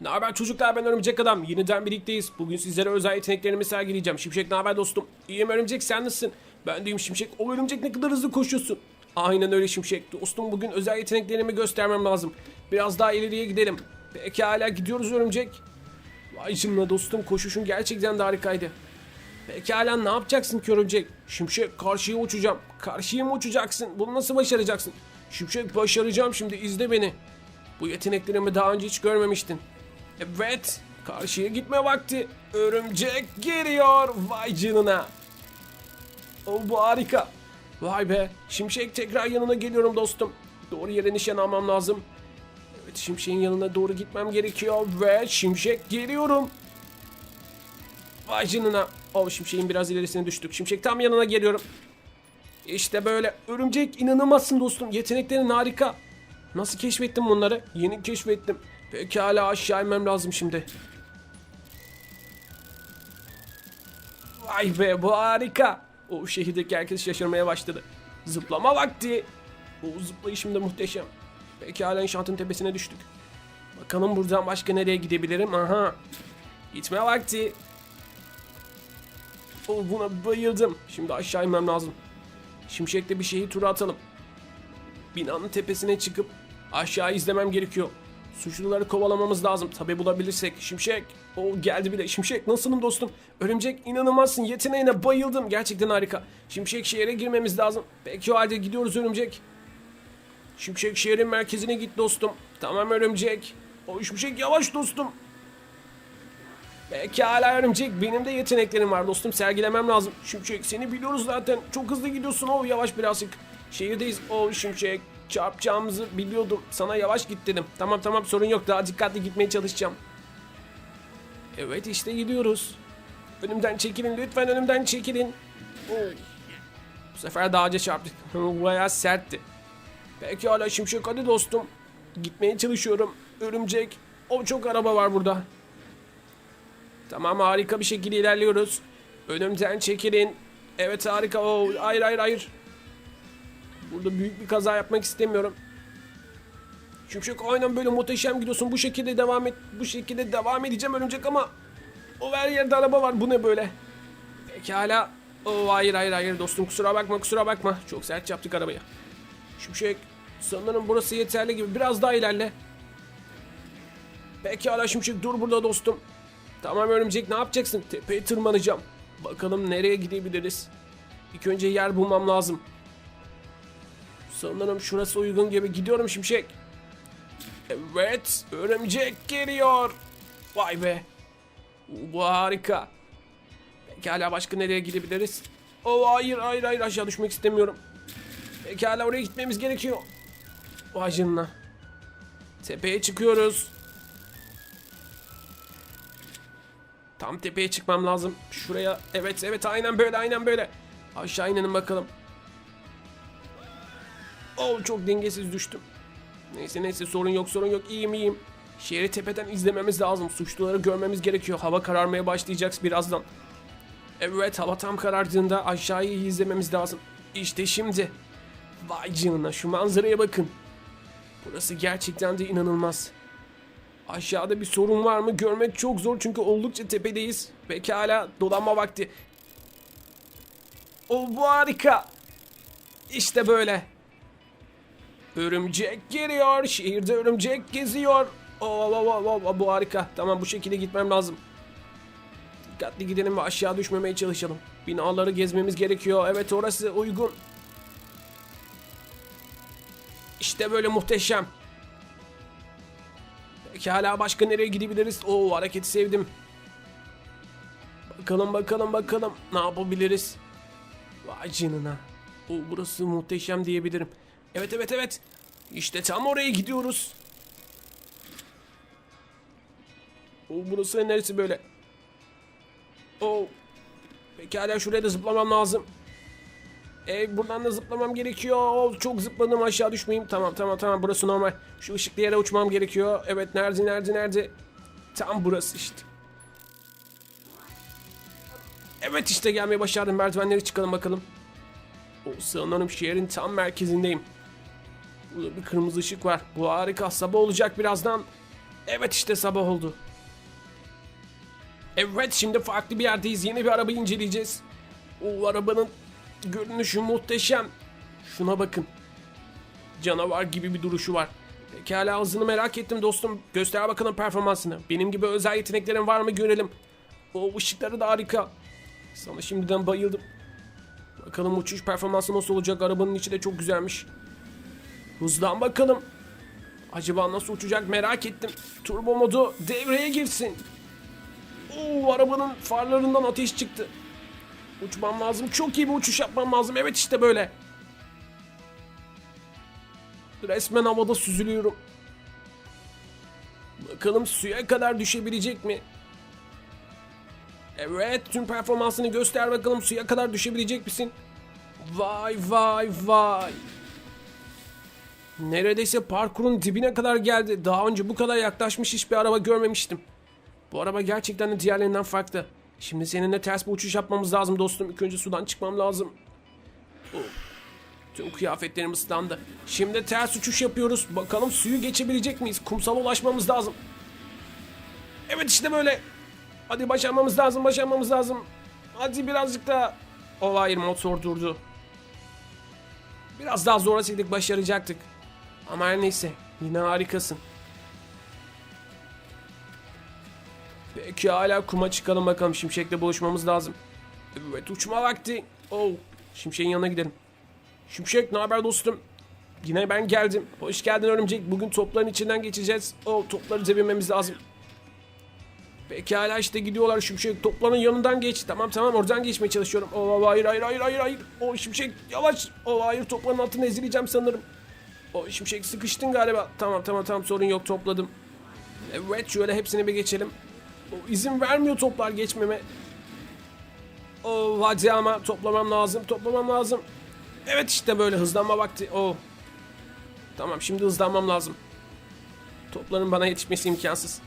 Ne haber çocuklar ben Örümcek Adam. Yeniden birlikteyiz. Bugün sizlere özel yeteneklerimi sergileyeceğim. Şimşek ne haber dostum? İyiyim Örümcek sen nasılsın? Ben deyim Şimşek. O Örümcek ne kadar hızlı koşuyorsun. Aynen öyle Şimşek. Dostum bugün özel yeteneklerimi göstermem lazım. Biraz daha ileriye gidelim. Peki hala gidiyoruz Örümcek. Vay canına dostum koşuşun gerçekten de harikaydı. Pekala ne yapacaksın ki örümcek? Şimşek karşıya uçacağım. Karşıya mı uçacaksın? Bunu nasıl başaracaksın? Şimşek başaracağım şimdi izle beni. Bu yeteneklerimi daha önce hiç görmemiştin. Evet karşıya gitme vakti. Örümcek geliyor. Vay canına. O bu harika. Vay be. Şimşek tekrar yanına geliyorum dostum. Doğru yere nişan almam lazım. Evet Şimşek'in yanına doğru gitmem gerekiyor ve Şimşek geliyorum. Vay canına. O şimşeğin biraz ilerisine düştük. Şimşek tam yanına geliyorum. İşte böyle. Örümcek inanılmazsın dostum. Yeteneklerin harika. Nasıl keşfettin bunları? Yeni keşfettim. Pekala aşağı inmem lazım şimdi. Vay be bu harika. O şehirdeki herkes şaşırmaya başladı. Zıplama vakti. O zıplayışım da muhteşem. Pekala inşaatın tepesine düştük. Bakalım buradan başka nereye gidebilirim? Aha. Gitme vakti. O buna bayıldım. Şimdi aşağı inmem lazım. Şimşek'te bir şeyi tura atalım. Binanın tepesine çıkıp aşağı izlemem gerekiyor. Suçluları kovalamamız lazım. Tabi bulabilirsek. Şimşek. O geldi bile. Şimşek nasılsın dostum? Örümcek inanılmazsın. Yeteneğine bayıldım. Gerçekten harika. Şimşek şehre girmemiz lazım. Peki o halde gidiyoruz örümcek. Şimşek şehrin merkezine git dostum. Tamam örümcek. O Şimşek yavaş dostum. Pekala örümcek benim de yeteneklerim var dostum sergilemem lazım. Şimşek seni biliyoruz zaten çok hızlı gidiyorsun o yavaş birazcık. Şehirdeyiz o Şimşek çarpacağımızı biliyordum sana yavaş git dedim. Tamam tamam sorun yok daha dikkatli gitmeye çalışacağım. Evet işte gidiyoruz. Önümden çekilin lütfen önümden çekilin. Bu sefer daha önce çarptık. Bayağı sertti. Pekala Şimşek hadi dostum. Gitmeye çalışıyorum. Örümcek. O çok araba var burada. Tamam harika bir şekilde ilerliyoruz. Önümden çekilin. Evet harika. Oo, hayır hayır hayır. Burada büyük bir kaza yapmak istemiyorum. Şimşek aynen böyle muhteşem gidiyorsun. Bu şekilde devam et. Bu şekilde devam edeceğim örümcek ama o her yerde araba var. Bu ne böyle? Pekala. Oo, hayır hayır hayır dostum kusura bakma kusura bakma. Çok sert yaptık arabayı. Şimşek sanırım burası yeterli gibi. Biraz daha ilerle. Pekala Şimşek dur burada dostum. Tamam örümcek ne yapacaksın? Tepeye tırmanacağım. Bakalım nereye gidebiliriz. İlk önce yer bulmam lazım. Sanırım şurası uygun gibi. Gidiyorum Şimşek. Evet örümcek geliyor. Vay be. Bu harika. Pekala başka nereye gidebiliriz? Oh hayır hayır hayır aşağı düşmek istemiyorum. Pekala oraya gitmemiz gerekiyor. Vay canına. Tepeye çıkıyoruz. Tam tepeye çıkmam lazım. Şuraya. Evet evet aynen böyle aynen böyle. Aşağı inelim bakalım. Oh çok dengesiz düştüm. Neyse neyse sorun yok sorun yok iyiyim iyiyim. Şehri tepeden izlememiz lazım. Suçluları görmemiz gerekiyor. Hava kararmaya başlayacak birazdan. Evet hava tam karardığında aşağıyı izlememiz lazım. İşte şimdi. Vay canına şu manzaraya bakın. Burası gerçekten de inanılmaz. Aşağıda bir sorun var mı görmek çok zor çünkü oldukça tepedeyiz. Pekala dolanma vakti. O bu harika. İşte böyle. Örümcek geliyor. Şehirde örümcek geziyor. Oo, oo, oo, oo, oo, bu harika. Tamam bu şekilde gitmem lazım. Dikkatli gidelim ve aşağı düşmemeye çalışalım. Binaları gezmemiz gerekiyor. Evet orası uygun. İşte böyle muhteşem. Peki hala başka nereye gidebiliriz? Oo hareketi sevdim. Bakalım bakalım bakalım ne yapabiliriz? Vay canına. O burası muhteşem diyebilirim. Evet evet evet. İşte tam oraya gidiyoruz. O burası neresi böyle? O Pekala şuraya da zıplamam lazım. E, buradan da zıplamam gerekiyor. Çok zıpladım aşağı düşmeyeyim. Tamam tamam tamam burası normal. Şu ışıklı yere uçmam gerekiyor. Evet nerede nerede nerede? Tam burası işte. Evet işte gelmeye başardım. Merdivenleri çıkalım bakalım. O sanırım şehrin tam merkezindeyim. Burada bir kırmızı ışık var. Bu harika. Sabah olacak birazdan. Evet işte sabah oldu. Evet şimdi farklı bir yerdeyiz. Yeni bir arabayı inceleyeceğiz. O arabanın görünüşü muhteşem. Şuna bakın. Canavar gibi bir duruşu var. Pekala hızını merak ettim dostum. Göster bakalım performansını. Benim gibi özel yeteneklerin var mı görelim. O ışıkları da harika. Sana şimdiden bayıldım. Bakalım uçuş performansı nasıl olacak? Arabanın içi de çok güzelmiş. Hızlan bakalım. Acaba nasıl uçacak merak ettim. Turbo modu devreye girsin. Oo, arabanın farlarından ateş çıktı. Uçmam lazım. Çok iyi bir uçuş yapmam lazım. Evet işte böyle. Resmen havada süzülüyorum. Bakalım suya kadar düşebilecek mi? Evet tüm performansını göster bakalım suya kadar düşebilecek misin? Vay vay vay. Neredeyse parkurun dibine kadar geldi. Daha önce bu kadar yaklaşmış hiçbir araba görmemiştim. Bu araba gerçekten de diğerlerinden farklı. Şimdi seninle ters bir uçuş yapmamız lazım dostum. İlk önce sudan çıkmam lazım. Oh. Tüm kıyafetlerim ıslandı. Şimdi ters uçuş yapıyoruz. Bakalım suyu geçebilecek miyiz? Kumsala ulaşmamız lazım. Evet işte böyle. Hadi başarmamız lazım, başarmamız lazım. Hadi birazcık daha. O hayır motor durdu. Biraz daha zorlasaydık başaracaktık. Ama her neyse yine harikasın. Peki hala kuma çıkalım bakalım. Şimşek'le buluşmamız lazım. Evet uçma vakti. Oh, Şimşek'in yanına gidelim. Şimşek ne haber dostum? Yine ben geldim. Hoş geldin örümcek. Bugün topların içinden geçeceğiz. O topları devirmemiz lazım. Pekala işte gidiyorlar Şimşek. Topların yanından geç. Tamam tamam oradan geçmeye çalışıyorum. Oh, hayır hayır hayır hayır hayır. O Şimşek yavaş. O hayır topların altına ezileceğim sanırım. O Şimşek sıkıştın galiba. Tamam tamam tamam sorun yok topladım. Evet şöyle hepsini bir geçelim. O izin vermiyor toplar geçmeme. O hadi ama toplamam lazım toplamam lazım. Evet işte böyle hızlanma vakti. O. Tamam şimdi hızlanmam lazım. Topların bana yetişmesi imkansız.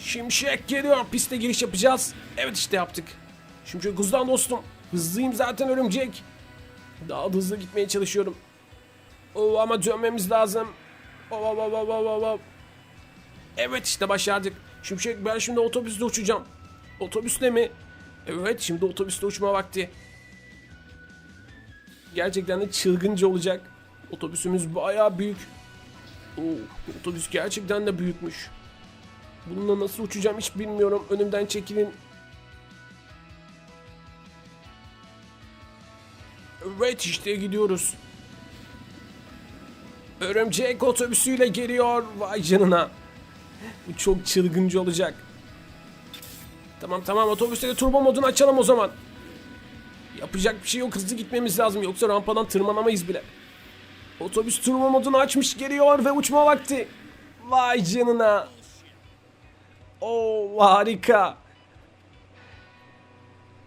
Şimşek geliyor. Piste giriş yapacağız. Evet işte yaptık. Şimşek hızlan dostum. Hızlıyım zaten örümcek. Daha da hızlı gitmeye çalışıyorum. Oo, ama dönmemiz lazım. Oo, oo, oo, oo, oo. Evet işte başardık. Şimşek ben şimdi otobüste uçacağım. Otobüsle mi? Evet şimdi otobüste uçma vakti. Gerçekten de çılgınca olacak. Otobüsümüz bayağı büyük. Oo, otobüs gerçekten de büyükmüş. Bununla nasıl uçacağım hiç bilmiyorum. Önümden çekilin. Evet işte gidiyoruz. Örümcek otobüsüyle geliyor. Vay canına. Bu çok çılgınca olacak. Tamam tamam otobüste de turbo modunu açalım o zaman. Yapacak bir şey yok hızlı gitmemiz lazım yoksa rampadan tırmanamayız bile. Otobüs turbo modunu açmış geliyor ve uçma vakti. Vay canına. Oo harika.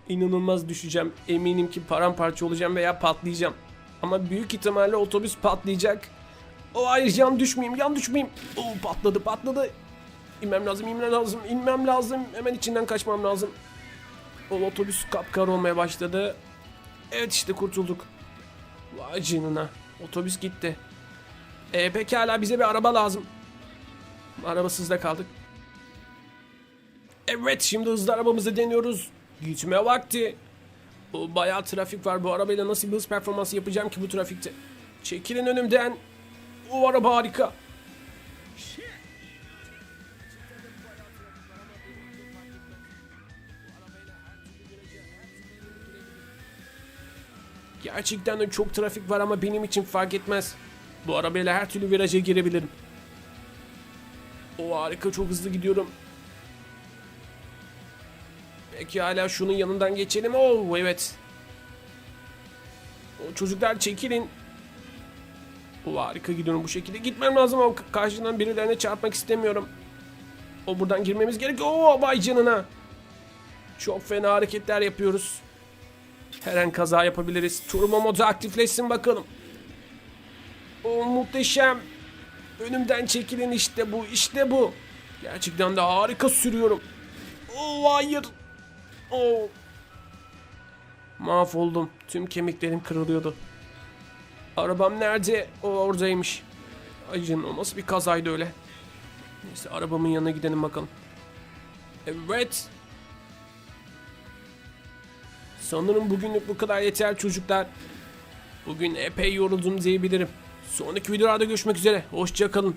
İnanılmaz düşeceğim. Eminim ki paramparça olacağım veya patlayacağım. Ama büyük ihtimalle otobüs patlayacak. O hayır yan düşmeyeyim yan düşmeyeyim. Oo patladı patladı. İnmem lazım inmem lazım inmem lazım. Hemen içinden kaçmam lazım. O otobüs kapkar olmaya başladı. Evet işte kurtulduk. Vay canına. Otobüs gitti. E, pekala bize bir araba lazım. Arabasız da kaldık. Evet şimdi hızlı arabamızı deniyoruz. Gitme vakti. Bayağı trafik var. Bu arabayla nasıl bir hız performansı yapacağım ki bu trafikte? Çekilin önümden. O araba harika. Gerçekten de çok trafik var ama benim için fark etmez. Bu arabayla her türlü viraja girebilirim. O harika çok hızlı gidiyorum. Peki hala şunun yanından geçelim. Oo evet. O çocuklar çekilin. O harika gidiyorum bu şekilde. Gitmem lazım ama karşıdan birilerine çarpmak istemiyorum. O buradan girmemiz gerekiyor. Oo vay canına. Çok fena hareketler yapıyoruz. Her an kaza yapabiliriz. Turbo modu aktifleşsin bakalım. O muhteşem. Önümden çekilin işte bu işte bu. Gerçekten de harika sürüyorum. Oo hayır. Oo. Mahvoldum. Tüm kemiklerim kırılıyordu. Arabam nerede? O oradaymış. Ay canım o nasıl bir kazaydı öyle. Neyse arabamın yanına gidelim bakalım. Evet. Sanırım bugünlük bu kadar yeter çocuklar. Bugün epey yoruldum diyebilirim. Sonraki videolarda görüşmek üzere. Hoşçakalın.